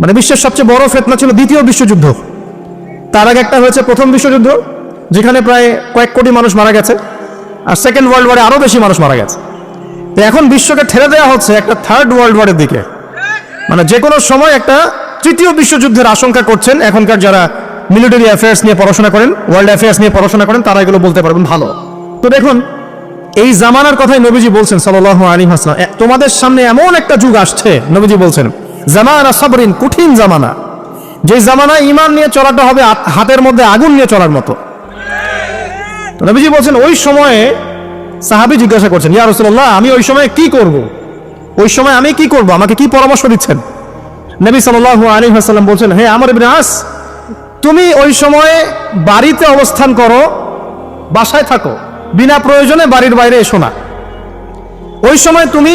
মানে বিশ্বের সবচেয়ে বড় ফেতনা ছিল দ্বিতীয় বিশ্বযুদ্ধ। তার আগে একটা হয়েছে প্রথম বিশ্বযুদ্ধ, যেখানে প্রায় কয়েক কোটি মানুষ মারা গেছে আর সেকেন্ড ওয়ার্ল্ড ওয়ারে আরও বেশি মানুষ মারা গেছে। তো এখন বিশ্বকে ঠেলে দেওয়া হচ্ছে একটা থার্ড ওয়ার্ল্ড ওয়ারের দিকে। মানে যে কোনো সময় একটা তৃতীয় বিশ্বযুদ্ধের আশঙ্কা করছেন এখনকার যারা মিলিটারি অ্যাফেয়ার্স নিয়ে পড়াশোনা করেন ওয়ার্ল্ড অ্যাফেয়ার্স নিয়ে পড়াশোনা করেন, তারা এগুলো বলতে পারবেন ভালো। তো দেখুন, এই জামানার কথাই নবীজি বলছেন সাল্লাহ আলী হাসলাম তোমাদের সামনে এমন একটা যুগ আসছে, নবীজি বলছেন। জামানা সাবরিন, কঠিন জামানা। যে জামানায় ইমান নিয়ে চলাটা হবে হাতের মধ্যে আগুন নিয়ে চলার মতো। নবীজি বলছেন, ওই সময়ে সাহাবি জিজ্ঞাসা করছেন, ইয়া রসুল্লাহ আমি ওই সময় কি করব? ওই সময় আমি কি করব? আমাকে কি পরামর্শ দিচ্ছেন? নবী সাল্লাল্লাহু আলাইহি ওয়াসাল্লাম বলছেন, হে আমার ইবনে আস, তুমি ওই সময়ে বাড়িতে অবস্থান করো, বাসায় থাকো। বিনা প্রয়োজনে বাড়ির বাইরে এসো না। ওই সময় তুমি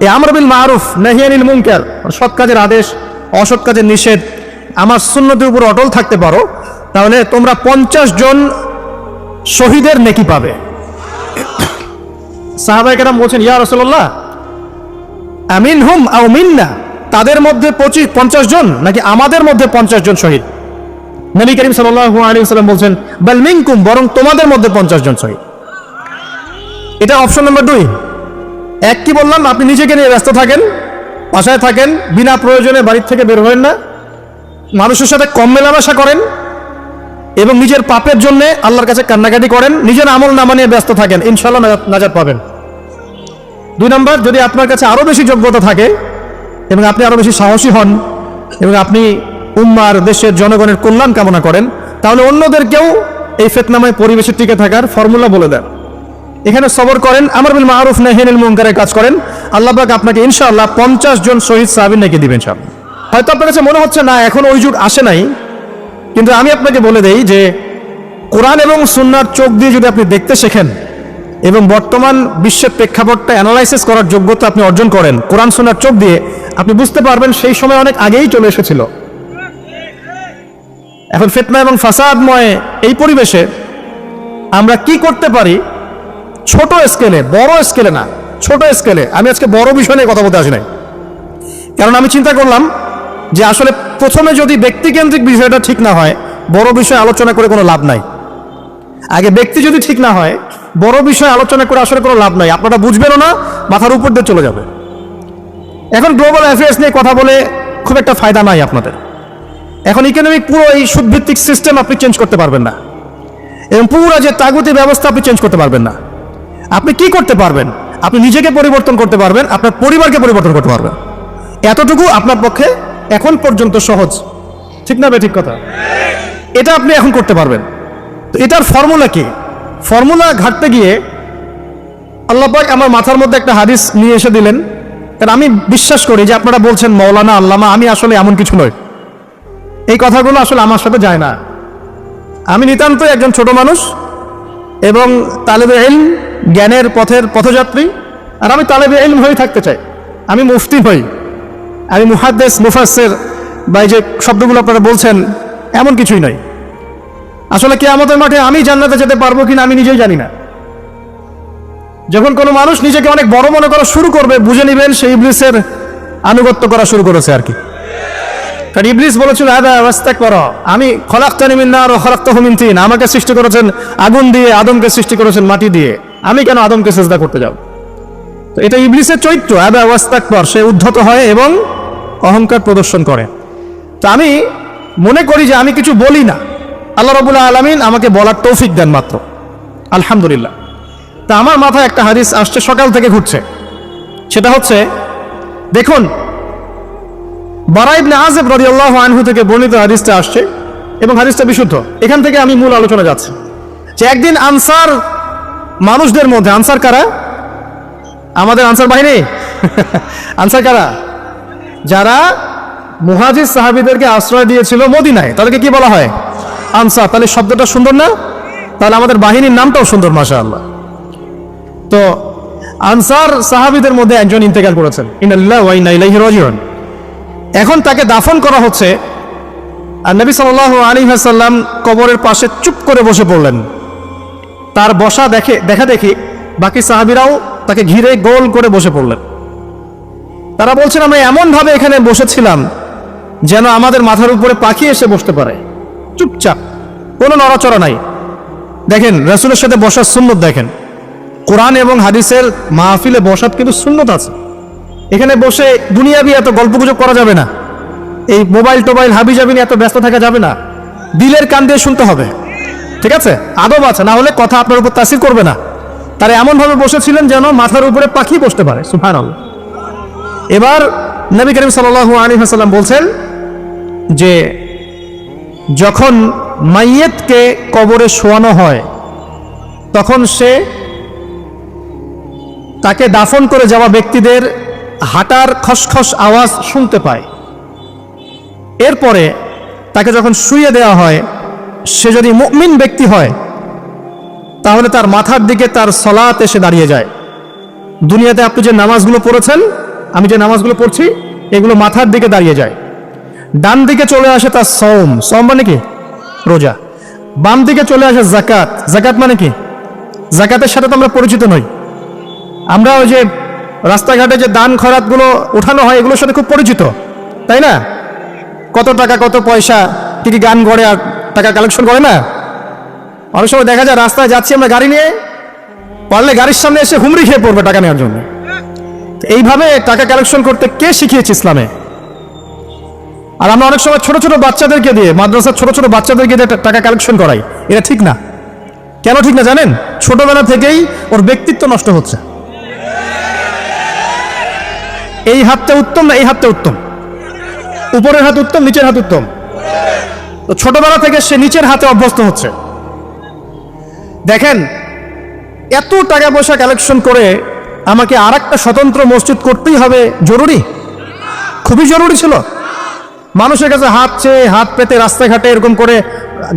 এই আমরবিল মারুফ নাহিয়ানিল মুনকার। মানে সৎ কাজের আদেশ, অসৎ কাজের নিষেধ। আমার সুন্নতির উপর অটল থাকতে পারো, তাহলে তোমরা পঞ্চাশ জন শহীদের নেকি পাবে। সাহাবাই কেরাম বলছেন, ইয়া রসল্লাহ আমিন হুম আও মিন্না, তাদের মধ্যে পঁচিশ পঞ্চাশ জন নাকি আমাদের মধ্যে পঞ্চাশ জন শহীদ? নবী করিম সাল্লাল্লাহু আলাইহি ওয়াসাল্লাম বলছেন, বাল মিনকুম, বরং তোমাদের মধ্যে পঞ্চাশ জন শহীদ। এটা অপশন নাম্বার দুই। এক কি বললাম? আপনি নিজেকে নিয়ে ব্যস্ত থাকেন, বাসায় থাকেন, বিনা প্রয়োজনে বাড়ির থেকে বের হবেন না। মানুষের সাথে কম মেলামেশা করেন এবং নিজের পাপের জন্য আল্লাহর কাছে কান্নাকাটি করেন। নিজের আমল নামা নিয়ে ব্যস্ত থাকেন। ইনশাল্লাহ নাজাত পাবেন। দুই নম্বর, যদি আপনার কাছে আরও বেশি যোগ্যতা থাকে এবং আপনি আরও বেশি সাহসী হন এবং আপনি উম্মার, দেশের জনগণের কল্যাণ কামনা করেন, তাহলে অন্যদেরকেও এই ফেতনাময় পরিবেশে টিকে থাকার ফর্মুলা বলে দেন। এখানে সবর করেন, আমার বিল মারুফ নাহিনুল মুনকারের কাজ করেন। আল্লাহ পাক আপনাকে ইনশাআল্লাহ পঞ্চাশ জন শহীদ সাহাবিন নাকি দিবেন সব হয়তো আপনার কাছে মনে হচ্ছে, না, এখন ওই যুগ আসে নাই। কিন্তু আমি আপনাকে বলে দেই যে, কোরআন এবং সুন্নার চোখ দিয়ে যদি আপনি দেখতে শেখেন এবং বর্তমান বিশ্বের প্রেক্ষাপটটা অ্যানালাইসিস করার যোগ্যতা আপনি অর্জন করেন, কোরআন সুন্নার চোখ দিয়ে, আপনি বুঝতে পারবেন সেই সময় অনেক আগেই চলে এসেছিল। এখন ফেতনা এবং ফাসাদময় এই পরিবেশে আমরা কি করতে পারি ছোট স্কেলে বড় স্কেলে না, ছোট স্কেলে আমি আজকে বড় বিষয় নিয়ে কথা বলতে আসি নাই। কারণ আমি চিন্তা করলাম যে আসলে প্রথমে যদি ব্যক্তিকেন্দ্রিক বিষয়টা ঠিক না হয়, বড় বিষয় আলোচনা করে কোনো লাভ নাই। আগে ব্যক্তি যদি ঠিক না হয়, বড় বিষয় আলোচনা করে আসলে কোনো লাভ নাই। আপনারা বুঝবেনও না, মাথার উপর দিয়ে চলে যাবে। এখন গ্লোবাল অ্যাফেয়ার্স নিয়ে কথা বলে খুব একটা ফায়দা নাই আপনাদের। এখন ইকোনমিক পুরো এই সুদভিত্তিক সিস্টেম আপনি চেঞ্জ করতে পারবেন না। এবং পুরো যে তাগুতি ব্যবস্থা আপনি চেঞ্জ করতে পারবেন না। আপনি কি করতে পারবেন? আপনি নিজেকে পরিবর্তন করতে পারবেন, আপনার পরিবারকে পরিবর্তন করতে পারবেন। এতটুকু আপনার পক্ষে এখন পর্যন্ত সহজ। ঠিক না ঠিক কথা? এটা আপনি এখন করতে পারবেন। তো এটার ফর্মুলা কি? ফর্মুলা ঘাটতে গিয়ে আল্লাহ পাক আমার মাথার মধ্যে একটা হাদিস নিয়ে এসে দিলেন। কারণ আমি বিশ্বাস করি যে আপনারা বলছেন মৌলানা আল্লামা, আমি আসলে এমন কিছু নই। এই কথাগুলো আসলে আমার সাথে যায় না। আমি নিতান্তই একজন ছোট মানুষ এবং তালেবে এলম জ্ঞানের পথের পথযাত্রী আর আমি তালেবে এলম হয়ে থাকতে চাই। আমি মুফতি হই। আমি মুহাদ্দেস মুফাসের বা যে শব্দগুলো আপনারা বলছেন, এমন কিছুই নয়। আসলে কি আমাদের মাঠে আমি জান্নাতে যেতে পারব কিনা আমি নিজেই জানি না। যখন কোনো মানুষ নিজেকে অনেক বড় মনে করা শুরু করবে, বুঝে নেবেন সেই ইবলিসের আনুগত্য করা শুরু করেছে আর কি। কারণ ইবলিস বলেছিল, আদা রাস্তা করো আমি খলাক্তানি মিন্নার ও খলাক্তাহমিন তিন। আমাকে সৃষ্টি করেছেন আগুন দিয়ে, আদমকে সৃষ্টি করেছেন মাটি দিয়ে। আমি কেন আদমকে সেজদা করতে যাব? তো এটা ইবলিসের চৈত্র আদা ওয়াস্তাকবর। সে উদ্ধত হয় এবং অহংকার প্রদর্শন করে। তো আমি মনে করি যে আমি কিছু বলি না। আল্লাহ রবুল্লাহ আলমিন আমাকে বলার তৌফিক দেন মাত্র। আলহামদুলিল্লাহ। তা আমার মাথায় একটা হাদিস আসছে, সকাল থেকে ঘুরছে। সেটা হচ্ছে, দেখুন বারাইবনে আজেব রাদিয়াল্লাহু আনহু থেকে বর্ণিত হাদিসটা আসছে এবং হাদিসটা বিশুদ্ধ। এখান থেকে আমি মূল আলোচনা যাচ্ছি। যে একদিন আনসার মানুষদের মধ্যে, আনসার কারা? আমাদের আনসার বাহিনী? আনসার কারা? যারা মুহাজির সাহাবিদেরকে আশ্রয় দিয়েছিল মদিনায়, তাদেরকে কি বলা হয়? আনসার। তাহলে শব্দটা সুন্দর না? তাহলে আমাদের বাহিনীর নামটাও সুন্দর মাসা আল্লাহ তো আনসার সাহাবিদের মধ্যে একজন ইন্তেকাল করেছেন। ইনাল্লাহ ওয়া ইন্না ইলাইহি রাজিউন। এখন তাকে দাফন করা হচ্ছে। আর নবী সাল্লাল্লাহু আলাইহি ওয়াসাল্লাম কবরের পাশে চুপ করে বসে পড়লেন। তার বসা দেখে, দেখা দেখি বাকি সাহাবিরাও তাকে ঘিরে গোল করে বসে পড়লেন। তারা বলছেন, আমরা এমনভাবে এখানে বসেছিলাম যেন আমাদের মাথার উপরে পাখি এসে বসতে পারে। চুপচাপ, কোনো নড়াচড়া নাই। দেখেন, রসুলের সাথে বসার সুন্নত দেখেন। কোরআন এবং হাদিসের মাহফিলে বসার কিন্তু সুন্নত আছে। এখানে বসে দুনিয়াবি এত গল্পগুজব করা যাবে না। এই মোবাইল টোবাইল হাবি জাবি এত ব্যস্ত থাকা যাবে না। দিলের কান দিয়ে শুনতে হবে। ঠিক আছে? আদব আছে, না হলে কথা আপনার উপর তাসির করবে না। তারা এমনভাবে বসেছিলেন যেন মাথার উপরে পাখি বসতে পারে সুফান এবার নবী করিম সাল্লাল্লাহু আলাইহি ওয়াসাল্লাম বলছেন যে, যখন মাইয়েতকে কবরে শোয়ানো হয়, তখন সে তাকে দাফন করে যাওয়া ব্যক্তিদের হাঁটার খসখস আওয়াজ শুনতে পায়। এরপরে তাকে যখন শুয়ে দেওয়া হয় সে যদি মুমিন ব্যক্তি হয়, তাহলে তার মাথার দিকে তার সলাত এসে দাঁড়িয়ে যায়। দুনিয়াতে আপনি যে নামাজগুলো পড়েছেন, আমি যে নামাজগুলো পড়ছি, এগুলো মাথার দিকে দাঁড়িয়ে যায়। ডান দিকে চলে আসে তার সৌম সৌম মানে কি? রোজা। বাম দিকে চলে আসে জাকাত জাকাত মানে কি? জাকাতের সাথে তো আমরা পরিচিত নই। আমরা ওই যে রাস্তাঘাটে যে দান খরাতগুলো উঠানো হয়, এগুলোর সাথে খুব পরিচিত। তাই না? কত টাকা, কত পয়সা, কি কি গান গড়ে আর টাকা কালেকশন করে না? অনেক সময় দেখা যায় রাস্তায় যাচ্ছি আমরা গাড়ি নিয়ে, পারলে গাড়ির সামনে এসে হুমড়ি খেয়ে পড়বে টাকা নেওয়ার জন্য। এইভাবে টাকা কালেকশন করতে কে শিখিয়েছে ইসলামে? আর আমরা অনেক সময় ছোট ছোট বাচ্চাদেরকে দিয়ে, মাদ্রাসার ছোট ছোট বাচ্চাদেরকে দিয়ে টাকা কালেকশন করাই। এটা ঠিক না? কেন ঠিক না জানেন? ছোটবেলা থেকেই ওর ব্যক্তিত্ব নষ্ট হচ্ছে। এই হাতটা উত্তম না এই হাতটা উত্তম? উপরের হাত উত্তম, নিচের হাত উত্তম? তো ছোটবেলা থেকে সে নিচের হাতে অভ্যস্ত হচ্ছে। দেখেন, এত টাকা পয়সা কালেকশন করে আমাকে আর একটা স্বতন্ত্র মসজিদ করতেই হবে জরুরি? খুবই জরুরি ছিল। মানুষের কাছে হাত চেয়ে হাত পেতে রাস্তাঘাটে এরকম করে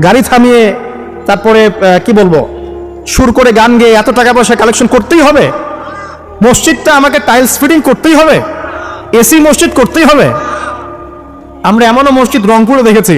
গাড়ি থামিয়ে তারপরে কি বলব, সুর করে গান গেয়ে এত টাকা পয়সা কালেকশন করতেই হবে? মসজিদটা আমাকে টাইলস ফিটিং করতেই হবে? এসি মসজিদ করতেই হবে? আমরা এমনও মসজিদ রংপুরে দেখেছি।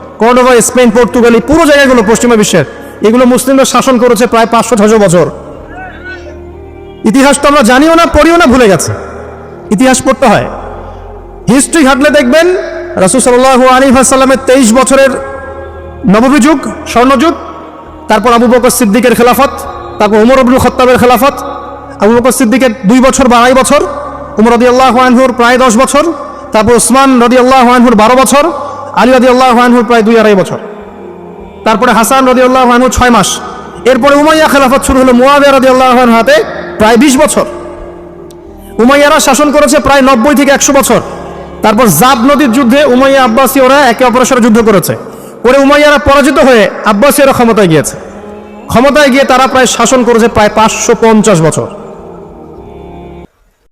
কর্ডোভা স্পেন, পর্তুগালি পুরো জায়গাগুলো পশ্চিমা বিশ্বের। এগুলো মুসলিমরা শাসন করেছে প্রায় পাঁচশো ছশো বছর। ইতিহাস তো আমরা জানিও না, পড়িও না, ভুলে গেছে। ইতিহাস পড়তে হয়। হিস্ট্রি ঘাটলে দেখবেন, রাসুল সাল্লাহ আলী সাল্লামের তেইশ বছরের নববী যুগ স্বর্ণযুগ, তারপর আবু বকর সিদ্দিকের খেলাফত, তারপর উমর আব্দুল খত্তাবের খেলাফত, আবু বকর সিদ্দিকের দুই বছর বা আড়াই বছর, উমর রদি আল্লাহ আনহুর প্রায় দশ বছর, তারপর উসমান রদি আল্লাহ আনহুর বারো বছর আলী রদি আল্লাহ আনহুর প্রায় দুই আড়াই বছর। তারপরে হাসান রদি আল্লাহ আনহু ছয় মাস। এরপরে উমাইয়া খেলাফত শুরু হলো মুয়াবিয়া রদি আল্লাহ হাতে প্রায় বিশ বছর। উমাইয়ারা শাসন করেছে প্রায় নব্বই থেকে একশো বছর। তারপর জাব নদীর যুদ্ধে উমাইয়া আব্বাসী ওরা একে অপরের সাথে যুদ্ধ করেছে। করে উমাইয়ারা পরাজিত হয়ে আব্বাসীরা ক্ষমতায় গিয়েছে। ক্ষমতায় গিয়ে তারা প্রায় শাসন করেছে প্রায় পাঁচশো পঞ্চাশ বছর।